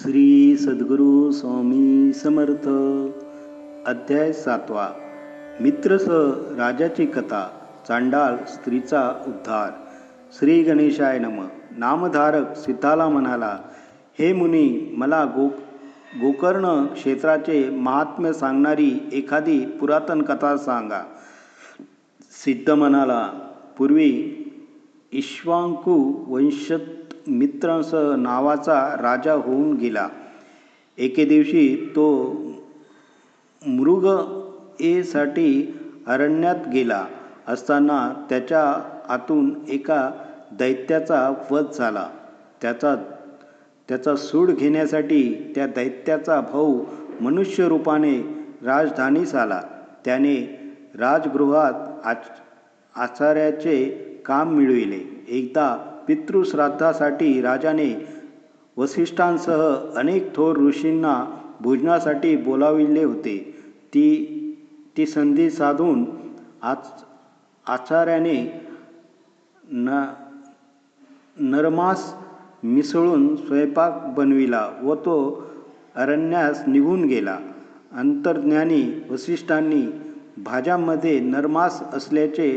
श्री सद्गुरू स्वामी समर्थ. अध्याय सातवा. मित्रस राजाची कथा चांडाल स्त्रीचा उद्धार. श्री गणेशाय नम. नामधारक सिद्धाला म्हणाला हे मुनी मला गो गोकर्ण क्षेत्राचे महात्म्य सांगणारी एखादी पुरातन कथा सांगा. सिद्ध म्हणाला पूर्वी इक्ष्वाकू वंशत मित्रांस नावाचा राजा होऊन गेला. एके दिवशी तो मृग एसाठी अरण्यात गेला असताना त्याच्या आतून एका दैत्याचा वध झाला. त्याचा त्याचा सूड घेण्यासाठी त्या दैत्याचा भाऊ मनुष्य रूपाने राजधानीस आला. त्याने राजगृहात आच आचार्याचे काम मिळविले. एकदा पितृश्राद्धासाठी राजाने वसिष्ठांसह अनेक थोर ऋषींना भोजनासाठी बोलाविले होते. ती ती संधी साधून आच आचार्याने न नरमास मिसळून स्वयंपाक बनविला व तो अरण्यास निघून गेला. अंतर्ज्ञानी वसिष्ठांनी भाज्यामध्ये नरमास असल्याचे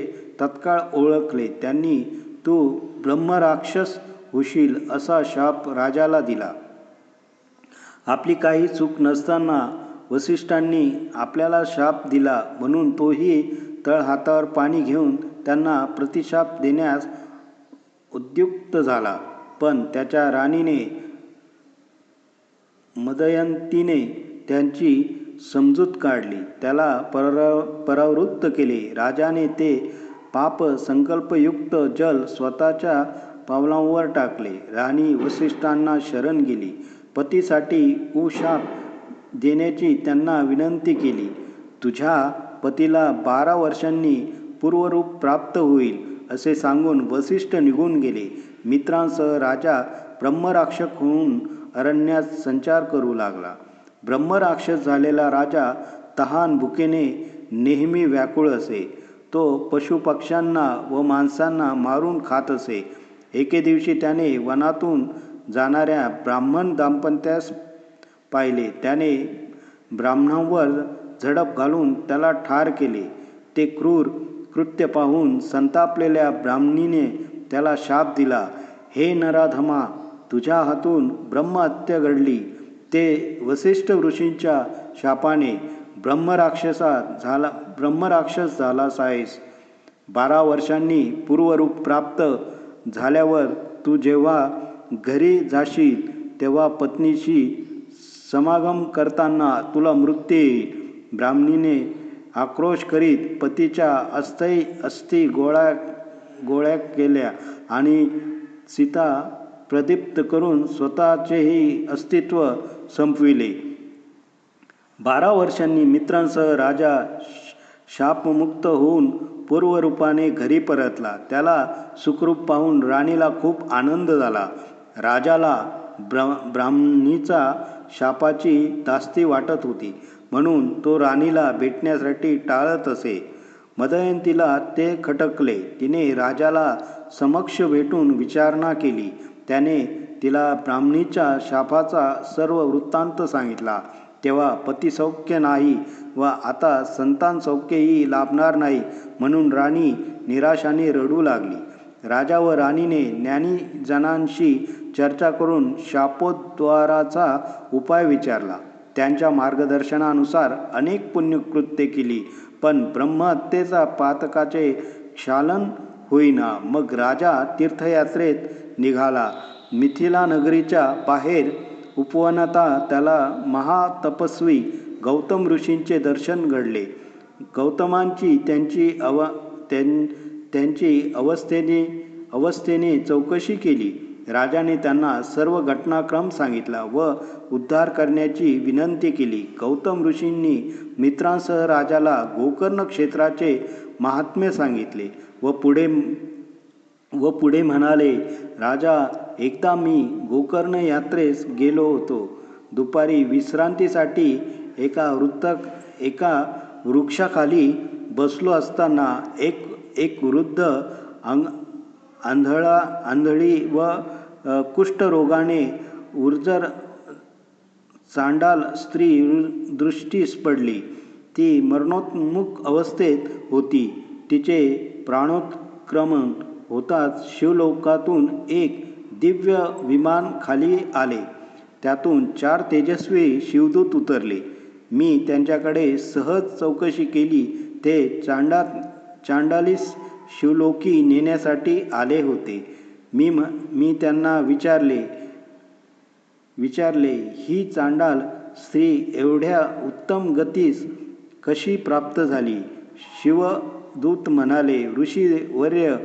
तत्काळ ओळखले. त्यांनी तू ब्रह्मराक्षस होशील असा शाप राजाला दिला. आपली काही चूक नसताना वसिष्ठांनी आपल्याला शाप दिला म्हणून तोही तळहातावर पाणी घेऊन त्यांना प्रतिशाप देण्यास उद्युक्त झाला. पण त्याच्या राणीने मदयंतीने त्यांची समजूत काढली. त्याला पर परावृत्त केले. राजाने ते पाप संकल्पयुक्त जल स्वतःच्या पावलांवर टाकले. राणी वसिष्ठांना शरण गेली. पतीसाठी उशाप देण्याची त्यांना विनंती केली. तुझ्या पतीला बारा वर्षांनी पूर्वरूप प्राप्त होईल असे सांगून वसिष्ठ निघून गेले. मित्रांसह राजा ब्रह्मराक्षक होऊन अरण्यात संचार करू लागला. ब्रह्मराक्षस झालेला राजा तहान भुकेने नेहमी व्याकुळ असे. तो पशुपक्ष्यांना व माणसांना मारून खात असे. एके दिवशी त्याने वनातून जाणाऱ्या ब्राह्मण दाम्पत्यास पाहिले. त्याने ब्राह्मणांवर झडप घालून त्याला ठार केले. ते क्रूर कृत्य पाहून संतापलेल्या ब्राह्मणीने त्याला शाप दिला. हे नराधमा तुझ्या हातून ब्रह्महत्या घडली. ते वसिष्ठ ऋषींच्या शापाने ब्रह्मराक्षसा झाला ब्रह्मराक्षस झाला आहेस बारा वर्षांनी पूर्वरूप प्राप्त झाल्यावर तू जेव्हा घरी जाशील तेव्हा पत्नीशी समागम करताना तुला मृत्यू येईल. ब्राह्मणीने आक्रोश करीत पतीच्या अस्थै अस्थि गोळ्या गोळ्या केल्या आणि सीता प्रदीप्त करून स्वतःचेही अस्तित्व संपविले. बारा वर्षांनी मित्रांसह राजा शापमुक्त होऊन पूर्वरूपाने घरी परतला. त्याला सुखरूप पाहून राणीला खूप आनंद झाला. राजाला ब्रा ब्राह्मणीचा शापाची दास्ती वाटत होती. म्हणून तो राणीला भेटण्यासाठी टाळत असे. मदयंतीला ते खटकले. तिने राजाला समक्ष भेटून विचारणा केली. त्याने तिला ब्राह्मणीच्या शापाचा सर्व वृत्तांत सांगितला. तेव्हा पतिसौख्य नाही व आता संतान सौख्यही लाभणार नाही म्हणून राणी निराशाने रडू लागली. राजा व राणीने ज्ञानीजनांशी चर्चा करून शापोद्वाराचा उपाय विचारला. त्यांच्या मार्गदर्शनानुसार अनेक पुण्यकृत्ये केली पण ब्रह्महत्येचा पातकाचे क्षालन होईना. मग राजा तीर्थयात्रेत निघाला. मिथिला नगरीच्या बाहेर उपवनाता त्याला महातपस्वी गौतम ऋषींचे दर्शन घडले. गौतमांची त्यांची अव त्यां त्यांची अवस्थेने अवस्थेने चौकशी केली. राजाने त्यांना सर्व घटनाक्रम सांगितला व उद्धार करण्याची विनंती केली. गौतम ऋषींनी मित्रांसह राजाला गोकर्ण क्षेत्राचे महात्म्य सांगितले व पुढे व पुढे म्हणाले राजा एकदा मी गोकर्ण यात्रेस गेलो होतो. दुपारी विश्रांतीसाठी एका वृत्तक एका वृक्षाखाली बसलो असताना एक एक वृद्ध अंग आंधळा आंधळी व कुष्ठरोगाने उर्जर चांडाल स्त्री दृष्टीस पडली. ती मरणोन्मुख अवस्थेत होती. तिचे प्राणोत्क्रमण होताच शिवलोकातून एक दिव्य विमान खाली आले. त्यातून चार तेजस्वी शिवदूत उतरले. मी त्यांच्याकडे सहज चौकशी केली. ते चांडा चांडालीस शिवलोकी नेण्यासाठी आले होते. मी म मी त्यांना विचारले विचारले ही चांडाल स्त्री एवढ्या उत्तम गतीस कशी प्राप्त झाली? शिवदूत म्हणाले ऋषीवर्य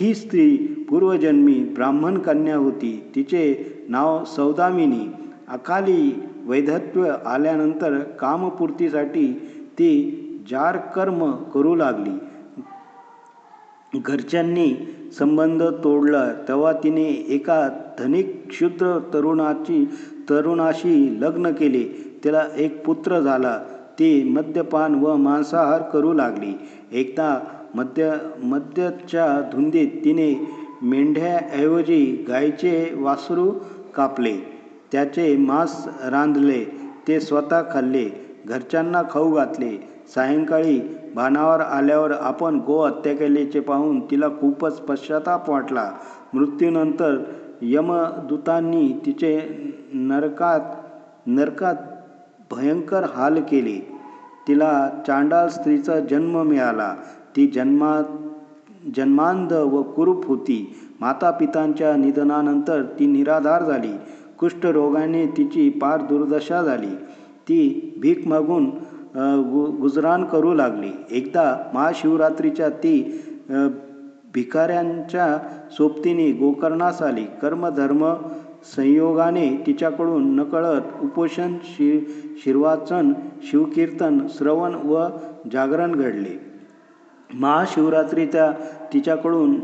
ही स्त्री पूर्वजन्मी ब्राह्मण कन्या होती. तिचे नाव सौदामिनी. अकाली वैधत्व आल्यानंतर कामपूर्तीसाठी ती जार कर्म करू लागली. घरच्यांनी संबंध तोडला. तेव्हा तिने एका धनिक क्षुद्र तरुणाची तरुणाशी लग्न केले. तिला एक पुत्र झाला. ती मद्यपान व मांसाहार करू लागली. एकदा मद्य मद्यच्या धुंदीत तिने मेंढ्याऐवजी गायीचे वासरू कापले. त्याचे मांस रांधले ते स्वतः खाल्ले घरच्यांना खाऊ घातले. सायंकाळी भानावर आल्यावर आपण गोहत्या केल्याचे पाहून तिला खूपच पश्चाताप वाटला. मृत्यूनंतर यमदूतांनी तिचे नरकात नरकात भयंकर हाल केले. तिला चांडाल स्त्रीचा जन्म मिळाला. ती जन्मात जन्मांध व कुरूप होती. मातापितांच्या निधनानंतर ती निराधार झाली. कुष्ठरोगाने तिची पार दुर्दशा झाली. ती भीक मागून गु गुजराण करू लागली. एकदा महाशिवरात्रीच्या ती भिकाऱ्यांच्या सोबतीने गोकर्णास आली. कर्मधर्म संयोगाने तिच्याकडून नकळत उपोषण शि शिर्वाचन शिवकीर्तन श्रवण व जागरण घडले. महाशिवरात्री त्या तिच्याकडून